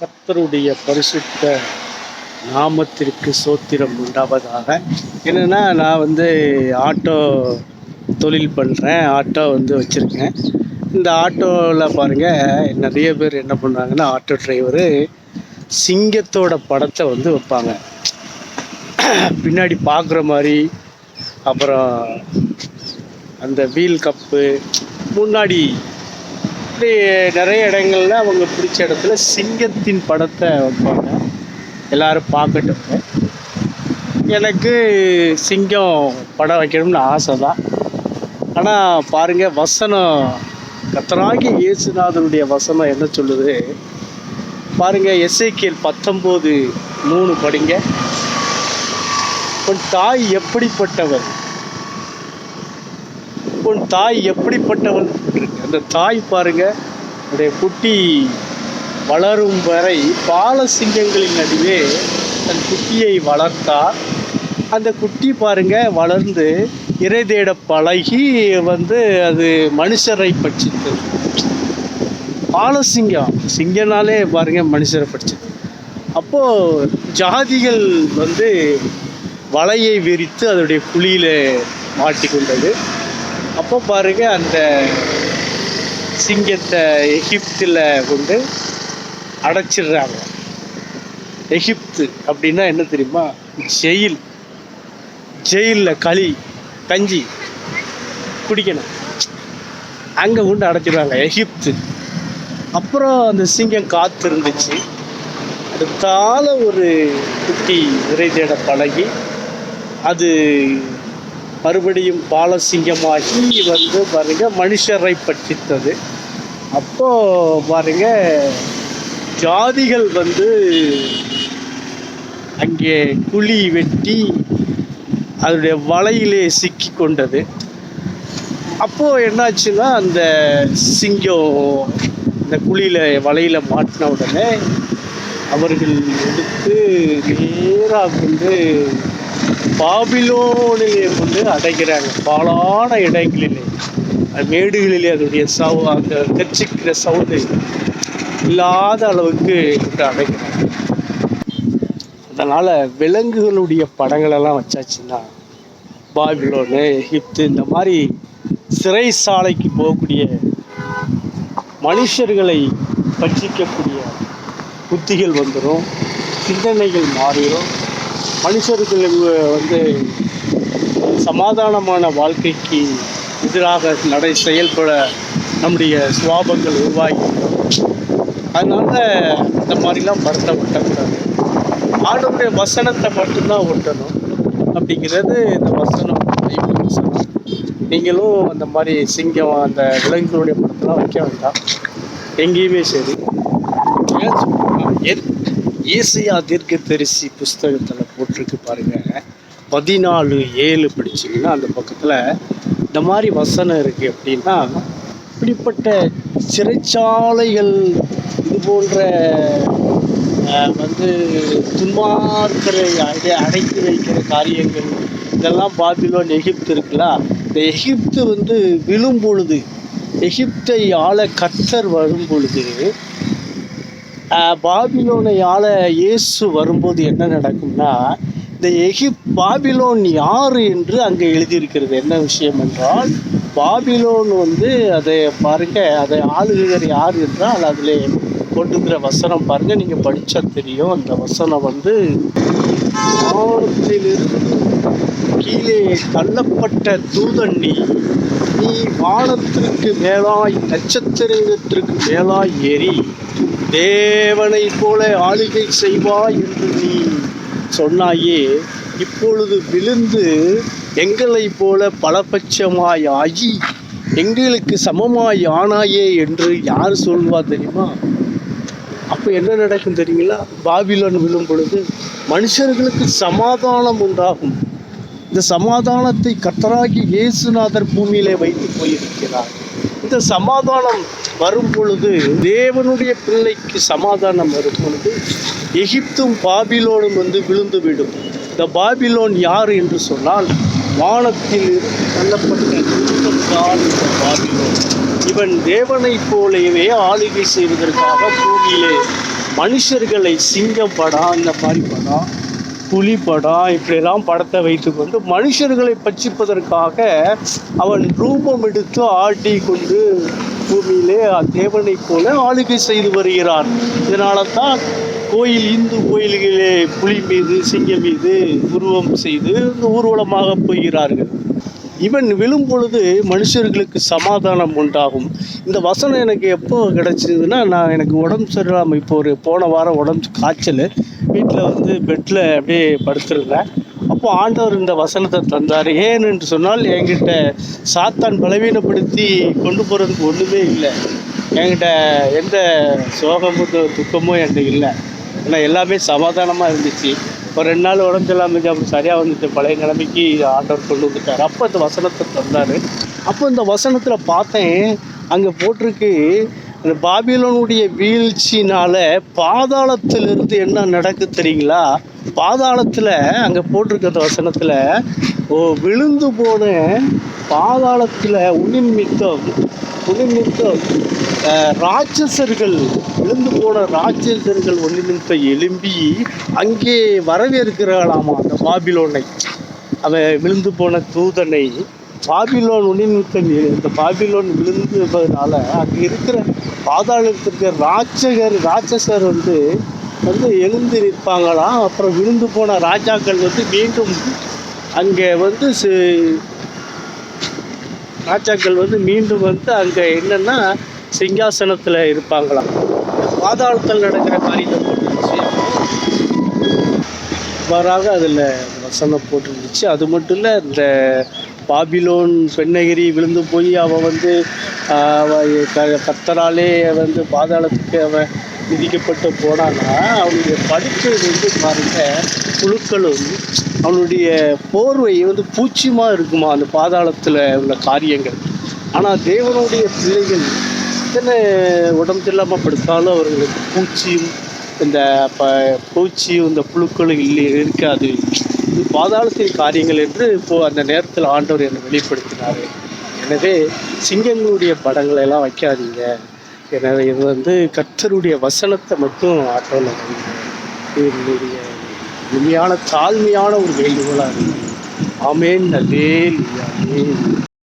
கத்தருடைய பரிசுத்த நாமத்திற்கு சோத்திரம் உண்டாவதாக. என்னென்னா நான் வந்து ஆட்டோ தொழில் பண்ணுறேன் ஆட்டோ வந்து வச்சுருக்கேன். இந்த ஆட்டோவில் பாருங்கள் நிறைய பேர் என்ன பண்ணுறாங்கன்னா ஆட்டோ டிரைவரு சிங்கத்தோட படத்தை வந்து வைப்பாங்க. பின்னாடி பார்க்குற மாதிரி அப்புறம் அந்த வீல் கப்பு முன்னாடி இப்படி நிறைய இடங்கள்ல அவங்க பிடிச்ச இடத்துல சிங்கத்தின் படத்தை வைப்பாங்க. எல்லாரும் பார்க்கட்டும். எனக்கு சிங்கம் படம் வைக்கணும்னு ஆசை தான் ஆனால் பாருங்கள் வசனம். கத்தராகி இயேசுநாதனுடைய வசனம் என்ன சொல்லுது? பாருங்கள் எஸ்ஐகேல் பத்தொம்போது மூணு படிங்க. உன் தாய் எப்படிப்பட்டவர் உன் தாய் எப்படிப்பட்டவள்? இருக்கு. அந்த தாய் பாருங்க உடைய குட்டி வளரும் வரை பால சிங்கங்களின் நடுவே தன் குட்டியை வளர்த்தார் அந்த குட்டி பாருங்க வளர்ந்து இறை தேட பழகி வந்து அது மனுஷரை பட்சித்தது பாலசிங்கம் சிங்கனாலே பாருங்க மனுஷரை படிச்சது அப்போ ஜாதிகள் வந்து வலையை விரித்து அதனுடைய குழியில மாட்டிக்கொண்டது. அப்போ பாருங்க அந்த சிங்கத்தை எகிப்தில் கொண்டு அடைச்சிடுறாங்க. எகிப்து அப்படின்னா என்ன தெரியுமா? ஜெயில். ஜெயிலில் களி கஞ்சி குடிக்கணும். அங்கே கொண்டு அடைச்சிடுவாங்க எகிப்து. அப்புறம் அந்த சிங்கம் காத்து இருந்துச்சு அடுத்தால ஒரு குட்டி விரை தேட பழகி அது மறுபடியும் பாலசிங்கமாகி வந்து பாருங்க மனுஷரை பற்றித்தது. அப்போ பாருங்க ஜாதிகள் வந்து அங்கே குழி வெட்டி அதனுடைய வலையிலே சிக்கி கொண்டது. அப்போ என்னாச்சுன்னா அந்த சிங்கம் இந்த குழியில வலையில மாட்டின உடனே அவர்கள் எடுத்து நேராக வந்து பாபிலோனிலே கொண்டு அடைக்கிறாங்க பாலான இடங்களிலே மேடுகளிலே அதனுடைய சவு அந்த கச்சிக்கிற சவுண்டு இல்லாத அளவுக்கு கொண்டு அடைக்கிறாங்க அதனால் விலங்குகளுடைய படங்களெல்லாம் வச்சாச்சுன்னா பாபிலோனு எகிப்து இந்த மாதிரி சிறைசாலைக்கு போகக்கூடிய மனுஷர்களை பட்சிக்கக்கூடிய புத்திகள் வந்துடும் சிந்தனைகள் மாறிடும் மனுஷர்கள் வந்து சமாதானமான வாழ்க்கைக்கு எதிராக நடை செயல்பட நம்முடைய சுவாபங்கள் உருவாகி அதனால இந்த மாதிரிலாம் படத்தை ஒட்டக்கூடாது ஆண்டவருடைய வசனத்தை மட்டும்தான் ஒட்டணும். அப்படிங்கிறது இந்த வசனம் வசனம் நீங்களும் அந்த மாதிரி சிங்கம் அந்த விலங்குகளுடைய படத்தெல்லாம் வைக்க வேண்டாம். எங்கேயுமே சரி. ஏன் சொல்றேன்னா, தீர்க்க தரிசி புஸ்தகத்தில் போட்டிருக்கு பாருங்க. பதினாலு ஏழு படிச்சீங்கன்னா அந்த பக்கத்தில் இந்த மாதிரி வசனம் இருக்குது அப்படின்னா இப்படிப்பட்ட சிறைச்சாலைகள் இது போன்ற வந்து துன்மார்க்கரை அடை அடைத்து வைக்கிற காரியங்கள் இதெல்லாம் பாபிலோன் எகிப்து இருக்குல்ல? இந்த எகிப்து வந்து விழும் பொழுது எகிப்தை ஆள கத்தர் வரும் பொழுது பாபிலோனை ஆள இயேசு வரும்போது என்ன நடக்கும்னா இந்த எகிப் பாபிலோன் யார் என்று அங்கே எழுதியிருக்கிறது. என்ன விஷயம் என்றால் பாபிலோன் வந்து அதை பாருங்க அதை ஆளுகிறவர் யார் என்றால் அதில் கொண்டுக்கிற வசனம் பாருங்க நீங்கள் படித்தா தெரியும். அந்த வசனம் வந்து கீழே தள்ளப்பட்ட தூதண்ணி நீ நீ வானத்திற்கு மேலாய் நட்சத்திரத்திற்கு மேலாய் ஏறி தேவனை போல ஆளுகை செய்வாய் என்று நீ சொன்னாயே இப்பொழுது விழுந்து எங்களைப் போல பலபட்சமாய் ஆகி எங்களுக்கு சமமாய் ஆனாயே என்று யார் சொல்வா தெரியுமா? அப்போ என்ன நடக்கும் தெரியுங்களா? பாபிலோன் விழும் பொழுது மனுஷர்களுக்கு சமாதானம் உண்டாகும். இந்த சமாதானத்தை கத்தராகி இயேசுநாதர் பூமியிலே வைத்து போயிருக்கிறார். இந்த சமாதானம் வரும் பொழுது தேவனுடைய பிள்ளைக்கு சமாதானம் வரும் பொழுது எகிப்தும் பாபிலோனும் வந்து விழுந்து விடும் இந்த பாபிலோன் யார் என்று சொன்னால் வானத்தில் தள்ளப்பட்ட இந்த பாபிலோன். இவன் தேவனைப் போலவே ஆளுகை செய்வதற்காக பூமியிலே மனுஷர்களை சிங்கப்படா இந்த மாதிரி படம் புலி படம் இப்படியெல்லாம் படத்தை வைத்துக்கொண்டு மனுஷர்களை பட்சிப்பதற்காக அவன் ரூபம் எடுத்து ஆட்டி கொண்டு பூமியிலே தேவனை போல ஆளுகை செய்து வருகிறான். இதனால தான் கோயில் இந்து கோயில்களிலே புலி மீது சிங்கம் மீது உருவம் செய்து இந்த ஊர்வலமாக போகிறார்கள். இவன் விழும் பொழுது மனுஷர்களுக்கு சமாதானம் உண்டாகும். இந்த வசனம் எனக்கு எப்போ கிடச்சிதுன்னா நான் எனக்கு உடம்பு சரியில்லாமல் இப்போ ஒரு போன வாரம் உடம்பு காய்ச்சல். வீட்டில் வந்து பெட்டில் அப்படியே படுத்திருந்தேன். அப்போ ஆண்டவர் இந்த வசனத்தை தந்தார். ஏன் என்று சொன்னால் என்கிட்ட சாத்தான் பலவீனப்படுத்தி கொண்டு போகிறதுக்கு ஒன்றுமே இல்லை. என்கிட்ட எந்த சோகமும் துக்கமும் என்கிட்ட இல்லை. ஏன்னா எல்லாமே சமாதானமாக இருந்துச்சு. ஒரு ரெண்டு நாள் உடம்பு இல்லாமல் சரியாக வந்துட்டு பழைய நிலைமைக்கு ஆண்டவர் கொண்டு வந்துட்டார். அப்போ இந்த வசனத்தை தந்தார் அப்போ இந்த வசனத்தில் பார்த்தேன் அங்கே போட்டிருக்கு இந்த பாபிலோனுடைய வீழ்ச்சினால பாதாளத்திலிருந்து என்ன நடக்கு தெரியுங்களா? பாதாளத்தில் அங்கே போட்டிருக்கிற அந்த வசனத்தில் ஓ விழுந்து போன பாதாளத்தில் உன்னிமித்தம் உன்னிமித்தம் ராட்சசர்கள் விழுந்து போன ராட்சசர்கள் ஒன்றிணைத்த எழும்பி அங்கே வரவேற்கிறாளாமா அந்த பாபிலோனை. அவன் விழுந்து போன தூதனை பாபிலோன் ஒன்றிணைத்த இந்த பாபிலோன் விழுந்ததுனால அங்கே இருக்கிற பாதாளத்தில் இருக்கிற ராட்சகர் ராட்சசர் வந்து வந்து எழுந்து நிற்பாங்களாம். அப்புறம் விழுந்து போன ராஜாக்கள் வந்து மீண்டும் அங்கே வந்து ராஜாக்கள் வந்து மீண்டும் வந்து அங்கே என்னென்னா சிங்காசனத்தில் இருப்பாங்களாம் பாதாளத்தில் நடக்கிற காரியத்தை இவ்வாறாக அதில் வசனம் போட்டுருந்துச்சு. அது மட்டும் இல்லை இந்த பாபிலோன் பெண்ணகிரி விழுந்து போய் அவன் வந்து கத்தராலே அவ க- வந்து பாதாளத்துக்கு அவன் விதிக்கப்பட்டு போனான்னா அவனுடைய படுக்கை வந்து பாருங்க புழுக்களும் அவனுடைய போர்வை வந்து பூச்சியமாக இருக்குமா அந்த பாதாளத்தில் உள்ள காரியங்கள். ஆனால் தேவனுடைய பிள்ளைகள் எத்தனை உடம்பு இல்லாமல் படுத்தாலும் அவர்களுக்கு பூச்சியும் இந்த ப பூச்சியும் இந்த புழுக்களும் இல்லை இருக்காது. இது பாதாளத்தின் காரியங்கள் என்று இப்போ அந்த நேரத்தில் ஆண்டவர் என்னை வெளிப்படுத்தினார். எனவே சிங்கங்களுடைய படங்களை எல்லாம் வைக்காதீங்க. எனவே இது வந்து கற்றருடைய வசனத்தை மட்டும் ஆட்டோல இது என்னுடைய உண்மையான தாழ்மையான ஒரு வேண்டுகோளாக இருக்கு. ஆமேன் நல்லே ஆமேன்.